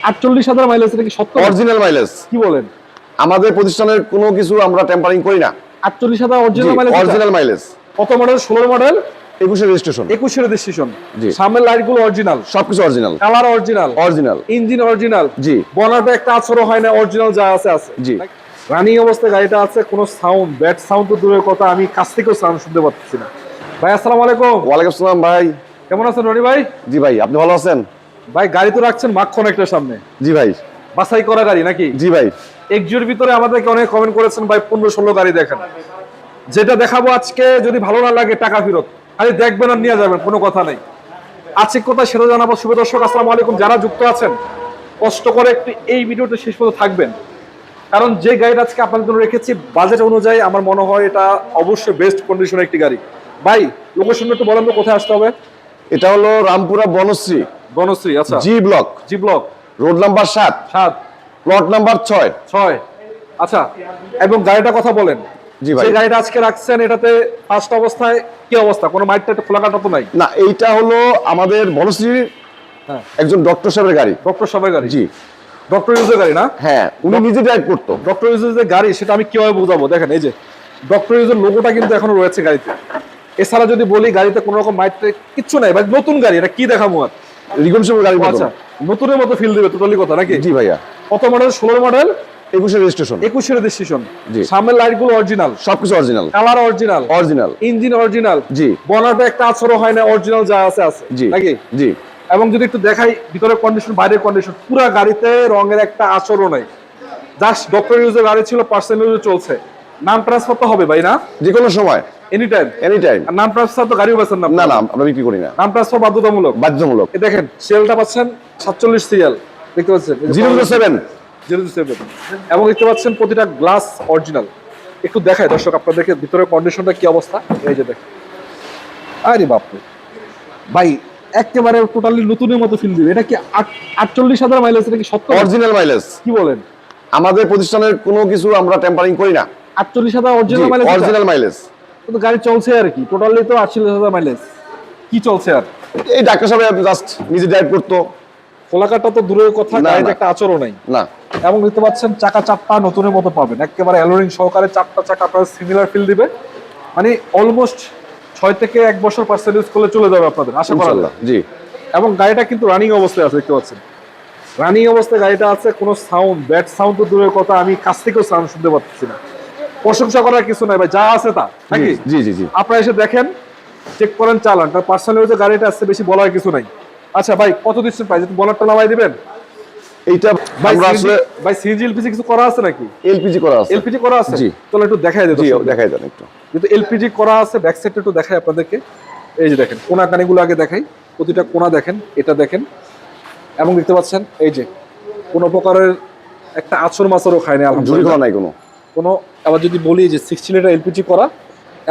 আটচল্লিশ হাজার মাইলেজ এটা কি সত্য? অরিজিনাল মাইলেজ কি বলেন? আমাদের প্রতিষ্ঠানের কোনো কিছু আমরা টেম্পারিং করি না। আটচল্লিশ হাজার অরিজিনাল মাইলেজ অরিজিনাল মাইলেজ কত মডেল ষোলো মডেল রেজিস্ট্রেশন একুশের রেজিস্ট্রেশন জি। সামনের অরিজিনাল সবকিছু original colour original original engine original জি। বনাটা একটা আছরও হয় না অরিজিনাল যা আছে আছে। জি। রানিং অবস্থায় গাড়িটা আছে কোনো সাউন্ড ব্যাড সাউন্ড তো দূরের কথা আমি কাছ থেকেও সাউন্ড শুনতে পাচ্ছি না। ভাই আসসালামু আলাইকুম। ওয়ালাইকুম আসসালাম ভাই। কেমন আছেন রনি ভাই? জি ভাই আপনি ভালো আছেন? ভাই গাড়ি তো রাখছেন মাখন একটা সামনে। জি ভাই। বাছাই করা গাড়ি নাকি? জি ভাই। এক্সিওর ভিতরে আমাদেরকে অনেক কমেন্ট করেছেন ভাই পনেরো ষোলো গাড়ি দেখেন। যেটা দেখাবো আজকে যদি ভালো না লাগে টাকা ফেরত। খালি দেখবেন আর নিয়ে যাবেন কোনো কথা নেই। আছে কোথায় সেটা জানাব? শুভ দর্শক আসসালামু আলাইকুম। যারা যুক্ত আছেন কষ্ট করে একটু এই ভিডিওটা শেষ পর্যন্ত থাকবেন। কারণ যে গাড়িটা আজকে আপনাদের জন্য রেখেছি বাজেট অনুযায়ী আমার মনে হয় এটা অবশ্যই বেস্ট কন্ডিশনের একটি গাড়ি। ভাই লোকেশন একটু বলেন তো কোথায় আসতে হবে? এটা হলো রামপুরা বনশ্রী। বনশ্রী আচ্ছা। G block. G block. Road number সাত। সাত। প্লট নাম্বার ছয়। ছয়। আচ্ছা এবং গাড়িটা কথা বলেন। জি ভাই। গাড়িটা আজকে রাখছেন এটাতে ফার্স্ট অবস্থায় কি অবস্থা? কোনো মাইকটা একটু খোলা কাটা তো নাই? না এইটা হলো আমাদের বনশ্রীর হ্যাঁ। একজন ডক্টর সাহেবের গাড়ি। ডক্টর সবাই গাড়ি? জি। ডক্টর ইউজের গাড়ি না? হ্যাঁ উনি নিজে ড্রাইভ করতো। ডক্টর ইউজের যে গাড়ি সেটা আমি কীভাবে বোঝাবো? দেখেন এই যে ডক্টর ইউজের লোগোটা কিন্তু এখনও রয়েছে গাড়িতে। এছাড়া যদি বলি গাড়িতে কোনো রকম মাইক কিচ্ছু নাই ভাই নতুন গাড়ি এটা কি দেখাবো আর? রিগন গাড়ি আচ্ছা নতুনের মতো ফিল দিবে টোটালি কথা নাকি? জি ভাইয়া। কত মডেল ষোলো মডেল একুশে রেজিস্ট্রেশন একুশের রেজিস্ট্রেশন জি। সামনের লাইটগুলো অরিজিনাল সবকিছু original colour original original engine original জি। বনাটা একটা আছরও হয় না অরিজিনাল যা আছে আছে। জি। নাকি? জি। এবং যদি একটু দেখাই ভিতরের কন্ডিশন বাইরের কন্ডিশন পুরো গাড়িতে রঙের একটা আচরও নাই। জাস্ট ডক্টর ইউজের গাড়ি ছিল ইউজে চলছে। নাম ট্রান্সফার তো হবে ভাই না? যে কোনো সময়। এনি টাইম এনি টাইম নাম ট্রান্সফার তো গাড়িও পাচ্ছেন না না না আমরা বিক্রি করি না। নাম ট্রান্সফার বাধ্যতামূলক? দেখেন সেলটা পাচ্ছেন সাতচল্লিশ সিরিয়াল দেখতে পাচ্ছেন? Zero zero seven. Zero seven. এবং দেখতে পাচ্ছেন প্রতিটা গ্লাস অরিজিনাল একটু দেখায় দর্শক আপনাদেরকে ভিতরের কন্ডিশনটা কি অবস্থা? এই যে দেখেন। আরে বাপরে। ভাই একেবারে টোটালি নতুনের মতো ফিল দিবে। এটা কি আট- আটচল্লিশ হাজার মাইলেজ এটা কি সত্য অরিজিনাল মাইলেজ কি বলেন? আমাদের প্রতিষ্ঠানের কোনো কিছু আমরা টেম্পারিং করি না। আটচল্লিশ হাজার অরিজিনাল মাইলেজ অরিজিনাল মাইলেজ কিন্তু গাড়ি চলছে আর কি। টোটালি তো আটচল্লিশ হাজার মাইলেজ কি চলছে আর? এই ডাক্তার সাহেব জাস্ট নিজে ড্রাইভ করতো। কোলাকাটা তো দূরের কথা গাড়িতে একটা আচরও নাই। না। এবং দেখতে পাচ্ছেন চাকা নতুনের মতো পাবেন। একেবারে অ্যালোরিং সহকারে চারটা চাকা আপনার সিমিলার ফিল দিবে। মানে অলমোস্ট ছয় থেকে এক বছর পার্সেন্ট ইউজ করলে চলে যাবে আপনাদের আশা করা যায়। জি। এবং গাড়িটা কিন্তু রানিং অবস্থায় আছে দেখতে পাচ্ছেন। রানিং অবস্থায় গাড়িটা আছে কোনো সাউন্ড ব্যাড সাউন্ড তো দূরের কথা আমি কাছ থেকেও সাউন্ড শুনতে পাচ্ছি না। প্রশংসা করার কিছু নাই ভাই যা আছে তা নাকি? জি জি জি আপনারা এসে দেখেন চেক করেন চালান তার পার্সোনাল যে গাড়িটা আসছে বেশি বলার কিছু নাই। আচ্ছা ভাই কত দিচ্ছেন প্রাইস একটু বলারটা নামাই দিবেন? এইটা আমরা আসলে ভাই সিএনজি এলপিজি কিছু করা আছে নাকি? এলপিজি করা আছে। এলপিজি করা আছে? জি। চলো একটু দেখাই দেবো জি দেখাই দেন একটু। যেহেতু এলপিজি করা আছে ব্যাক সাইডটা একটু দেখাই আপনাদেরকে। এই যে দেখেন কোনা কানিগুলো আগে দেখাই। প্রতিটা কোনা দেখেন এটা দেখেন। এবং দেখতে পাচ্ছেন এই যে কোনো প্রকারের একটা আচর মাছরও খায় না আলহামদুলিল্লাহ। নাই কোনো? কোনো আবার যদি বলি যে সিক্সটি লিটার এলপিজি করা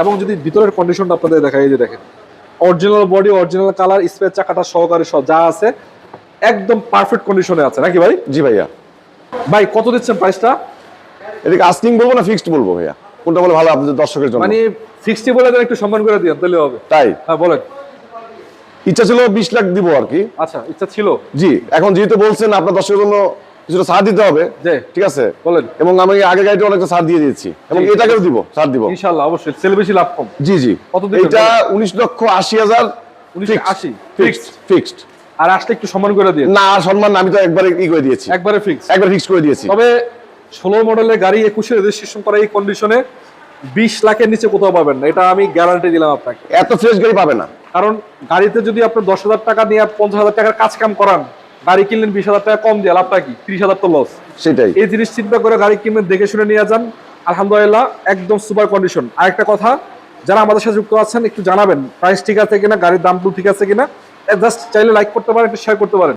এবং যদি ভিতরের কন্ডিশনটা আপনাদের দেখা এই যে দেখেন। Original body original colour space চাকাটা সহকারে সব যা আছে একদম পারফেক্ট কন্ডিশনে আছে। নাকি ভাই? জি ভাইয়া। ভাই কত দিচ্ছেন প্রাইসটা এদিকে আস্কিং বলব না ফিক্সড বলব ভাইয়া? কোনটা বলে ভালো আপনাদের দর্শকের জন্য? মানে সিক্সটি বলে একটু সম্মান করে দিন তাহলে হবে। তাই? হ্যাঁ বলেন। ইচ্ছা ছিল বিশ লাখ দিব আর কি। আচ্ছা ইচ্ছা ছিল? জি এখন যেহেতু বলছেন আপনার দর্শকের জন্য কিছুটা ছাড় দিতে হবে। ঠিক আছে? বলেন। এবং আমি আগে গাড়িতে অনেকটা ছাড় দিয়ে দিয়েছি। এবং এটাকেও দিব ছাড় দিব। ইনশাল্লাহ অবশ্যই। সেল বেশি লাভ কম। জি জি। এটা উনিশ লক্ষ আশি হাজার 1980 ফিক্সড ফিক্সড আর আসলে একটু সম্মান করে দিন না সম্মান আমি তো একবারে ই করে দিয়েছি। একবারে ফিক্স একবার ফিক্স করে দিয়েছি। তবে ষোলো মডেলের গাড়ি একুশে রেজিস্ট্রেশন করা এই কন্ডিশনে বিশ লাখের নিচে কোথাও পাবেন না। এটা আমি গ্যারান্টি দিলাম আপনাকে। এত ফ্রেশ গাড়ি পাবে না। কারণ গাড়িতে যদি আপনি দশ হাজার টাকা নিয়ে পঞ্চাশ হাজার টাকার কাজ কাম করান গাড়ি কিনলেন বিশ হাজার টাকা কম দিয়ে লাভটা কি? ত্রিশ হাজার তো লস সেটাই। এই জিনিস চিন্তা করে গাড়ি কিনবেন দেখে শুনে নিয়ে যান। আলহামদুলিল্লাহ একদম সুপার কন্ডিশন আরেকটা কথা যারা আমাদের সাথে যুক্ত আছেন একটু জানাবেন প্রাইস ঠিক আছে কিনা গাড়ির দাম ঠিক আছে কিনা। জাস্ট চাইলে লাইক করতে পারেন একটু শেয়ার করতে পারেন।